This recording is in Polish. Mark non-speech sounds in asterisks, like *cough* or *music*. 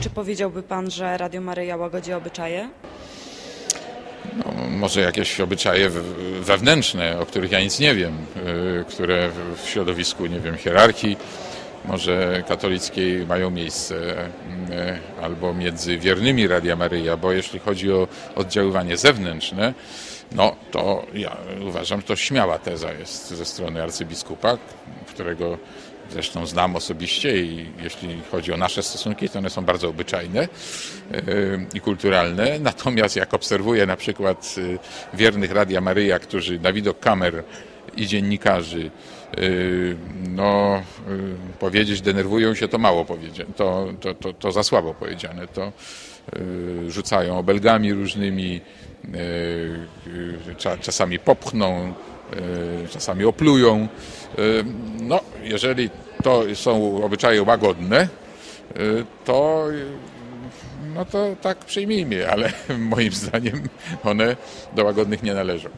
Czy powiedziałby pan, że Radio Maryja łagodzi obyczaje? No, może jakieś obyczaje wewnętrzne, o których ja nic nie wiem, y, które w- w środowisku, nie wiem, hierarchii może katolickiej mają miejsce, y, albo między wiernymi Radia Maryja, bo jeśli chodzi o oddziaływanie zewnętrzne, no to ja uważam, to śmiała teza jest ze strony arcybiskupa, którego zresztą znam osobiście i jeśli chodzi o nasze stosunki, to one są bardzo obyczajne e, i kulturalne. Natomiast jak obserwuję na przykład e, wiernych Radia Maryja, którzy na widok kamer i dziennikarzy e, no, powiedzieć denerwują się, to mało powiedziane, to, to, to, to za słabo powiedziane. To rzucają obelgami różnymi, czasami popchną, e, czasami oplują. E, No, jeżeli to są obyczaje łagodne, e, to, e, no to tak przyjmijmy, ale *laughs* moim zdaniem one do łagodnych nie należą.